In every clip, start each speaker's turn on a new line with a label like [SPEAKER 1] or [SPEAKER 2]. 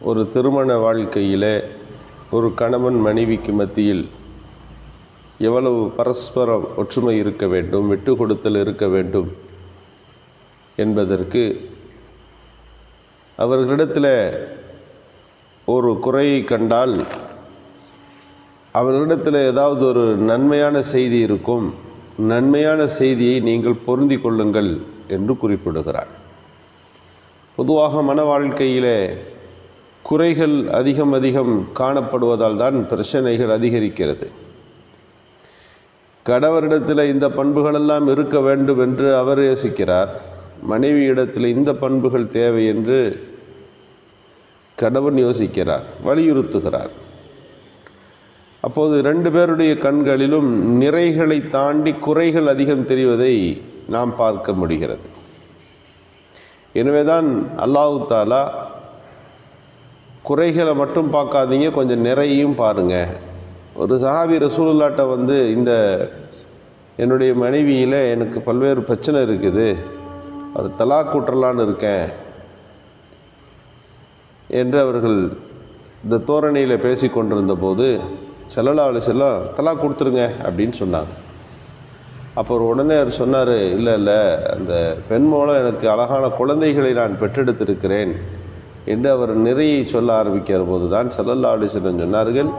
[SPEAKER 1] ஒரு திருமண வாழ்க்கையில் ஒரு கணவன் மனைவிக்கு மத்தியில் எவ்வளவு பரஸ்பர ஒற்றுமை இருக்க வேண்டும் விட்டு கொடுத்தல் இருக்க வேண்டும் என்பதற்கு அவர்களிடத்தில் ஒரு குறையை கண்டால் அவர்களிடத்தில் ஏதாவது ஒரு நன்மையான செய்தி இருக்கும் நன்மையான செய்தியை நீங்கள் பொருந்தி கொள்ளுங்கள் என்று குறிப்பிடுகிறார். பொதுவாக மன வாழ்க்கையிலே குறைகள் அதிகம் அதிகம் காணப்படுவதால் தான் பிரச்சனைகள் அதிகரிக்கிறது. கணவரிடத்தில் இந்த பண்புகளெல்லாம் இருக்க வேண்டும் என்று அவர் யோசிக்கிறார். மனைவியிடத்தில் இந்த பண்புகள் தேவை என்று கணவன் யோசிக்கிறார் வலியுறுத்துகிறார். அப்போது ரெண்டு பேருடைய கண்களிலும் நிறைகளை தாண்டி குறைகள் அதிகம் தெரிவதை நாம் பார்க்க முடிகிறது. எனவேதான் அல்லாஹு தாலா குறைகளை மட்டும் பார்க்காதீங்க கொஞ்சம் நிறையும் பாருங்கள் ஒரு சஹாபி ரசூலுல்லாட்ட வந்து இந்த என்னுடைய மனைவியில் எனக்கு பல்வேறு பிரச்சனை இருக்குது. அது தலா கூட்டலான்னு இருக்கேன் என்று அவர்கள் இந்த தோரணையில் பேசி கொண்டிருந்த போது செல்லல்லா செல்லம் தலா கொடுத்துருங்க அப்படின்னு சொன்னாங்க. அப்போ உடனே அவர் சொன்னார் இல்லை இல்லை அந்த பெண் மூலம் எனக்கு அழகான குழந்தைகளை நான் பெற்றெடுத்திருக்கிறேன். என்று அவர் நிறையை சொல்ல ஆரம்பிக்கிற போது தான் செல்லல்லா அலி சொன்னார்கள்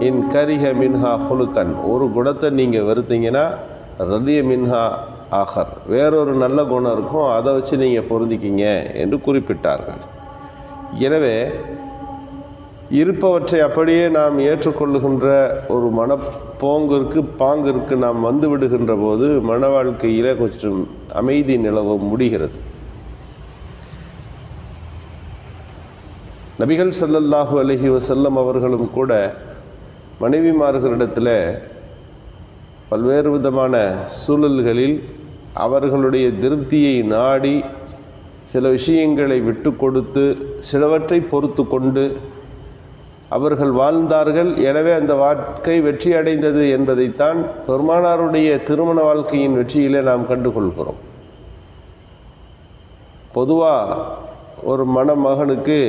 [SPEAKER 1] இன் கரிஹ மின்ஹா ஹுலுக்கன் ஒரு குணத்தை நீங்கள் வெறுத்தீங்கன்னா ரதிய மின்ஹா ஆஹர். வேறொரு நல்ல குணம் இருக்கும் அதை வச்சு நீங்கள் பொருந்திக்கிங்க என்று குறிப்பிட்டார்கள். எனவே இருப்பவற்றை அப்படியே நாம் ஏற்றுக்கொள்ளுகின்ற ஒரு மனப்போங்கிற்கு பாங்கிற்கு நாம் வந்து விடுகின்ற போது மன வாழ்க்கையில் கொஞ்சம் அமைதி நிலவ முடிகிறது. நபிகள் சல்லல்லாஹு அலஹி வசல்லம் அவர்களும் கூட மனைவிமார்களிடத்தில் பல்வேறு விதமான சூழல்களில் அவர்களுடைய திருப்தியை நாடி சில விஷயங்களை விட்டு கொடுத்து சிலவற்றை பொறுத்து கொண்டு அவர்கள் வாழ்ந்தார்கள். எனவே அந்த வாழ்க்கை வெற்றி அடைந்தது என்பதைத்தான் பெருமானாருடைய திருமண வாழ்க்கையின் வெற்றியிலே நாம் கண்டுகொள்கிறோம். பொதுவாக ஒரு மணமகனுக்கு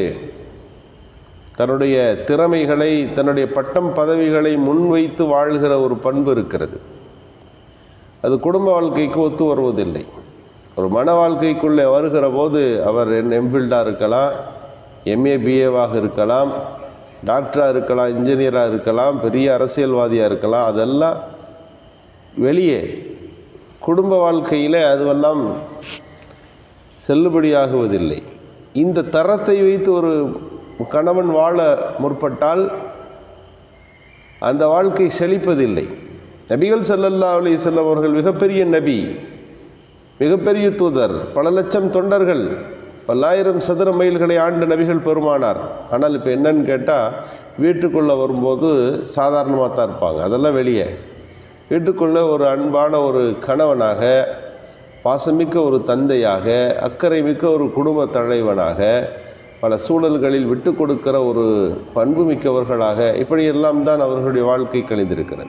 [SPEAKER 1] தன்னுடைய திறமைகளை தன்னுடைய பட்டம் பதவிகளை முன்வைத்து வாழ்கிற ஒரு பண்பு இருக்கிறது. அது குடும்ப வாழ்க்கைக்கு ஒத்து வருவதில்லை. ஒரு மன வாழ்க்கைக்குள்ளே வருகிற போது அவர் எம்ஃபில்டாக இருக்கலாம் எம்ஏ பிஏவாக இருக்கலாம் டாக்டராக இருக்கலாம் இன்ஜினியராக இருக்கலாம் பெரிய அரசியல்வாதியாக இருக்கலாம். அதெல்லாம் வெளியே குடும்ப வாழ்க்கையில் அதுவெல்லாம் செல்லுபடியாகுவதில்லை. இந்த தரத்தை வைத்து ஒரு கணவன் வாழ முற்பட்டால் அந்த வாழ்க்கை செழிப்பதில்லை. நபிகள் சல்லல்லா அலி செல்லம் அவர்கள் மிகப்பெரிய நபி மிகப்பெரிய தூதர் பல லட்சம் தொண்டர்கள் பல்லாயிரம் சதுர மைல்களை ஆண்டு நபிகள் பெருமானார். ஆனால் இப்போ என்னன்னு கேட்டால் வீட்டுக்குள்ளே வரும்போது சாதாரணமாக தான் இருப்பாங்க. அதெல்லாம் வெளியே. வீட்டுக்குள்ளே ஒரு அன்பான ஒரு கணவனாக பாசமிக்க ஒரு தந்தையாக அக்கறை மிக்க ஒரு குடும்ப தலைவனாக பல சூழல்களில் விட்டு கொடுக்கிற ஒரு பண்பு மிக்கவர்களாக இப்படியெல்லாம் தான் அவர்களுடைய வாழ்க்கை கழிந்திருக்கிறது.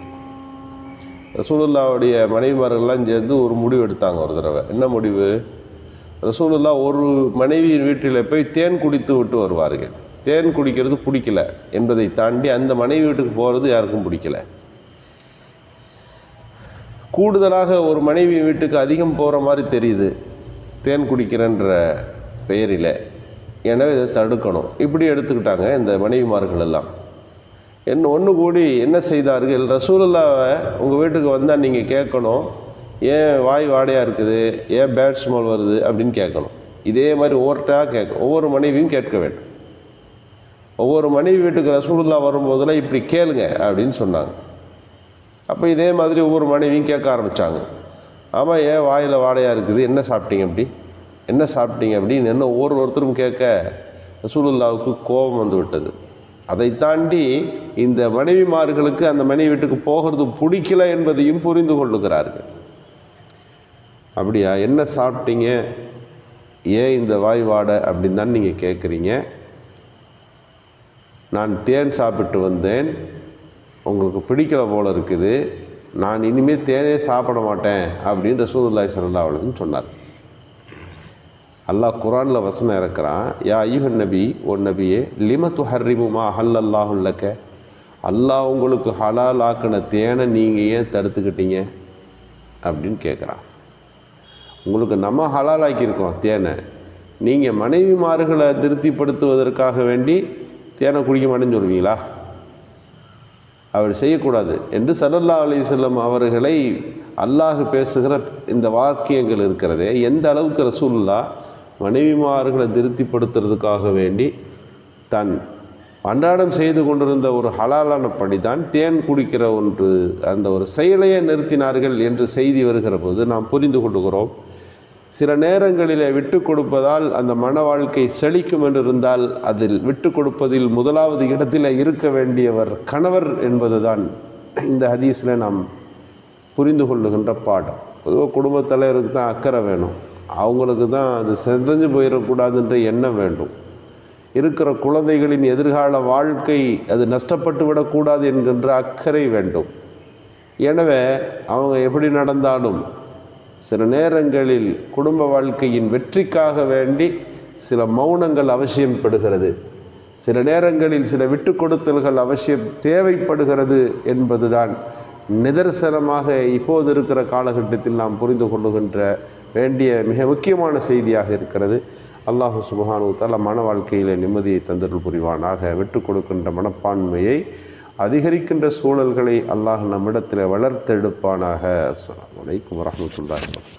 [SPEAKER 1] ரசூலுல்லாவுடைய மனைவிமார்கள்லாம் சேர்ந்து ஒரு முடிவு எடுத்தாங்க ஒரு தடவை. என்ன முடிவு? ரசூலுல்லா ஒரு மனைவியின் வீட்டில் போய் தேன் குடித்து விட்டு வருவார்கள். தேன் குடிக்கிறது பிடிக்கல என்பதை தாண்டி அந்த மனைவி வீட்டுக்கு போகிறது யாருக்கும் பிடிக்கல. கூடுதலாக ஒரு மனைவி வீட்டுக்கு அதிகம் போகிற மாதிரி தெரியுது. தேன் குடிக்கிறன்ற பெயரில். எனவே இதை தடுக்கணும். இப்படி எடுத்துக்கிட்டாங்க இந்த மனைவிமார்கள் எல்லாம் என்ன ஒன்று கூடி என்ன செய்தார்கள்? ரசூலுல்லாவை உங்கள் வீட்டுக்கு வந்தால் நீங்கள் கேட்கணும் ஏன் வாய் வாடையாக இருக்குது? ஏன் பேட் ஸ்மால் வருது? அப்படின்னு கேட்கணும். இதே மாதிரி ஒவ்வொருட்டாக கேட்க ஒவ்வொரு மனைவியும் கேட்க வேண்டும். ஒவ்வொரு மனைவி வீட்டுக்கு ரசூலுல்லா வரும்போதெல்லாம் இப்படி கேளுங்க அப்படின்னு சொன்னாங்க. அப்போ இதே மாதிரி ஒவ்வொரு மனைவியும் கேட்க ஆரம்பித்தாங்க ஆமாம் ஏன் வாயில் வாடையாக இருக்குது? என்ன சாப்பிட்டீங்க அப்படி என்ன சாப்பிட்டீங்க? அப்படின்னு என்ன ஒவ்வொரு ஒருத்தரும் கேட்க ரசூலுல்லாவுக்கு கோபம் வந்து விட்டது. அதை தாண்டி இந்த மனைவிமார்களுக்கு அந்த மனைவி வீட்டுக்கு போகிறது பிடிக்கல என்பதையும் புரிந்து கொள்ளுகிறார்கள். அப்படியா என்ன சாப்பிட்டீங்க? ஏன் இந்த வாய் வாடை? அப்படின்னு தான் நீங்கள் கேட்குறீங்க. நான் தேன் சாப்பிட்டு வந்தேன். உங்களுக்கு பிடிக்கல போல இருக்குது. நான் இனிமேல் தேனே சாப்பிட மாட்டேன். அப்படின்னு ரசூதுல்லாய் ஸல்லல்லாஹு அலைஹி சொன்னார் அல்லாஹ் குரானில் வசனம் இருக்கிறான் யா ஐயுஹன் நபி ஓ நபியே லிம துஹர்ரிமுமா ஹல் அல்லாஹுல்லக்க அல்லாஹ் உங்களுக்கு ஹலால் ஆக்கின தேனை நீங்கள் ஏன் தடுத்துக்கிட்டீங்க? அப்படின்னு கேட்குறான் உங்களுக்கு நம்ம ஹலால் ஆக்கியிருக்கோம் தேனை. நீங்கள் மனைவிமார்களை திருப்திப்படுத்துவதற்காக வேண்டி தேனை குடிக்க மாட்டேன்னு சொல்வீங்களா அவர் செய்யக்கூடாது. என்று சல்லல்லா அலிசல்லம் அவர்களை அல்லாஹ் பேசுகிற இந்த வாக்கியங்கள் இருக்கிறதே எந்த அளவுக்கு ரசூல்லா மனைவிமார்களை திருப்திப்படுத்துறதுக்காக வேண்டி தன் அன்றாடம் செய்து கொண்டிருந்த ஒரு ஹலாலான பணி தான் தேன் குடிக்கிற ஒன்று அந்த ஒரு செயலையே நிறுத்தினார்கள் என்று செய்தி வருகிற போது நாம் புரிந்து கொள்கிறோம் சில நேரங்களிலே விட்டு கொடுப்பதால் அந்த மன வாழ்க்கை செழிக்கும் என்றிருந்தால் அதில் விட்டு கொடுப்பதில் முதலாவது இடத்தில் இருக்க வேண்டியவர் கணவர் என்பதுதான் இந்த ஹதீஸில் நாம் புரிந்து கொள்ளுகின்ற பாடம். பொதுவாக குடும்பத் தலைவருக்கு தான் அக்கறை வேணும். அவங்களுக்கு தான் அது செதஞ்சு போயிடக்கூடாதுன்ற எண்ணம் வேண்டும். இருக்கிற குழந்தைகளின் எதிர்கால வாழ்க்கை அது நஷ்டப்பட்டு விடக்கூடாது என்கின்ற அக்கறை வேண்டும். எனவே அவங்க எப்படி நடந்தாலும் சில நேரங்களில் குடும்ப வாழ்க்கையின் வெற்றிக்காக வேண்டி சில மௌனங்கள் அவசியப்படுகிறது. சில நேரங்களில் சில விட்டு கொடுத்தல்கள் அவசியம் தேவைப்படுகிறது என்பதுதான் நிதர்சனமாக இப்போது இருக்கிற காலகட்டத்தில் நாம் புரிந்து கொள்ளுகின்ற வேண்டிய மிக முக்கியமான செய்தியாக இருக்கிறது. அல்லாஹு சுபஹானு தால மன வாழ்க்கையில் நிம்மதியை தந்தருள் புரிவானாக. விட்டு கொடுக்கின்ற மனப்பான்மையை அதிகரிக்கின்ற சூழல்களை அல்லாஹ் நம்மிடத்தில் வளர்த்தெடுப்பானாக. அஸ்லாம் அலைக்கும் வரஹ்மத்துல்லாஹி